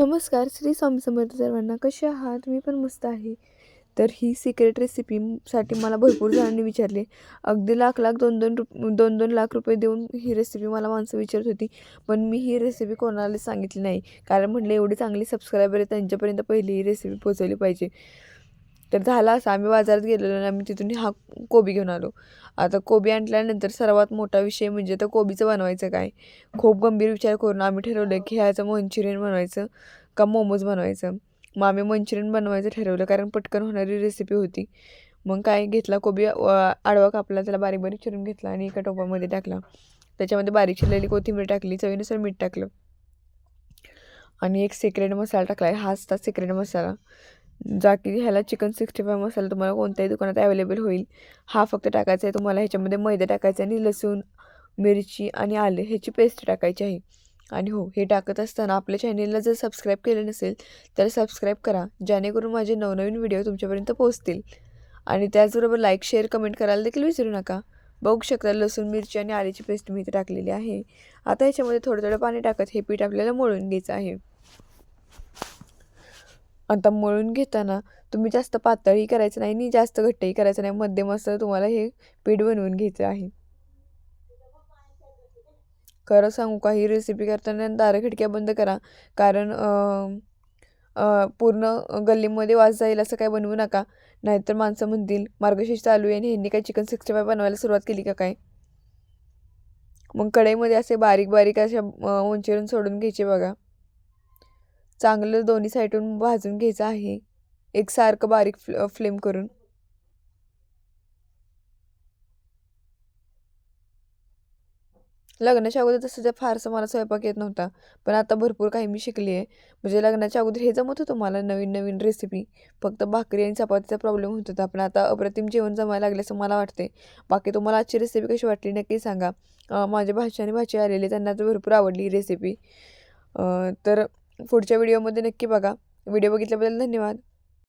नमस्कार श्री स्वामी समर्थ सर्वांना. कसे आहात? मी पण मस्त आहे. तर ही सिक्रेट रेसिपीसाठी मला भरपूर जणांनी विचारले. अगदी लाख लाख दोन दोन रुप दोन दोन लाख रुपये देऊन ही रेसिपी मला माणसं विचारत होती. पण मी ही रेसिपी कोणालाच सांगितली नाही. कारण म्हटलं एवढी चांगली सबस्क्रायबर आहे त्यांच्यापर्यंत पहिली ही रेसिपी पोचवली पाहिजे. तर झाला असं. आम्ही बाजारात गेलेलो आणि आम्ही तिथून हा कोबी घेऊन आलो. आता कोबी आणल्यानंतर सर्वात मोठा विषय म्हणजे तर कोबीचं बनवायचं काय? खूप गंभीर विचार करून आम्ही ठरवलं की ह्याचं मंचुरियन बनवायचं का मोमोज बनवायचं? मग आम्ही मंचुरियन बनवायचं ठरवलं कारण पटकन होणारी रेसिपी होती. मग काय घेतला कोबी आडवा कापला त्याला बारीक बारीक चिरून घेतला आणि एका टोपामध्ये टाकला. त्याच्यामध्ये बारीक चिरलेली कोथिंबीर टाकली चवीनुसार मीठ टाकलं. आणि एक सिक्रेट मसाला टाकला. आहे हाच त्या सिक्रेट मसाला. जा की ह्याला चिकन सिक्स्टी फाय मसाला तुम्हाला कोणत्याही दुकानात अवेलेबल होईल. हा फक्त टाकायचा आहे. तुम्हाला ह्याच्यामध्ये मैदा टाकायचा आहे आणि लसूण मिरची आणि आले ह्याची पेस्ट टाकायची आहे. आणि हो हे टाकत असताना आपल्या चॅनेलला जर सबस्क्राईब केलं नसेल तर सबस्क्राईब करा. जेणेकरून माझे नवनवीन व्हिडिओ तुमच्यापर्यंत पोहोचतील. आणि त्याचबरोबर लाईक शेअर कमेंट करायला देखील विसरू नका. बघू शकता लसूण मिरची आणि आल्याची पेस्ट मी इथे टाकलेली आहे. आता ह्याच्यामध्ये थोडं थोडं पाणी टाकत हे पीठ आपल्याला मळून घ्यायचं आहे. आता मळून घेताना तुम्ही जास्त पातळही करायचं नाही आणि जास्त घट्टही करायचं नाही. मध्यम असं तुम्हाला हे पीठ बनवून घ्यायचं आहे. खरं सांगू का ही रेसिपी करताना दारं खिडक्या बंद करा. कारण पूर्ण गल्लीमध्ये वास जाईल असं काय बनवू नका. नाहीतर माणसं म्हणतील मार्गशीर्ष चालू आहे आणि ह्यांनी काय चिकन सिक्स्टी फाय बनवायला सुरुवात केली का काय? मग कढईमध्ये असे बारीक बारीक अशा मंचुरियन सोडून घ्यायचे बघा. चांगलं दोन्ही साईडून भाजून घ्यायचं आहे. एकसारखं बारीक फ्ल फ्लेम करून. लग्नाच्या अगोदर तसं त्या फारसं मला स्वयंपाक येत नव्हता पण आता भरपूर काही मी शिकली आहे. म्हणजे लग्नाच्या अगोदर हे जमत होतं मला नवीन नवीन रेसिपी फक्त भाकरी आणि चपातीचा प्रॉब्लेम होत होता पण आता अप्रतिम जेवण जमायला लागले असं मला वाटते बाकी तुम्हाला आजची रेसिपी कशी वाटली नक्की सांगा. माझ्या भाची आणि भाची आलेली त्यांना तर भरपूर आवडली ही रेसिपी तर पुढच्या व्हिडिओमध्ये नक्की बघा. व्हिडिओ बघितल्याबद्दल धन्यवाद.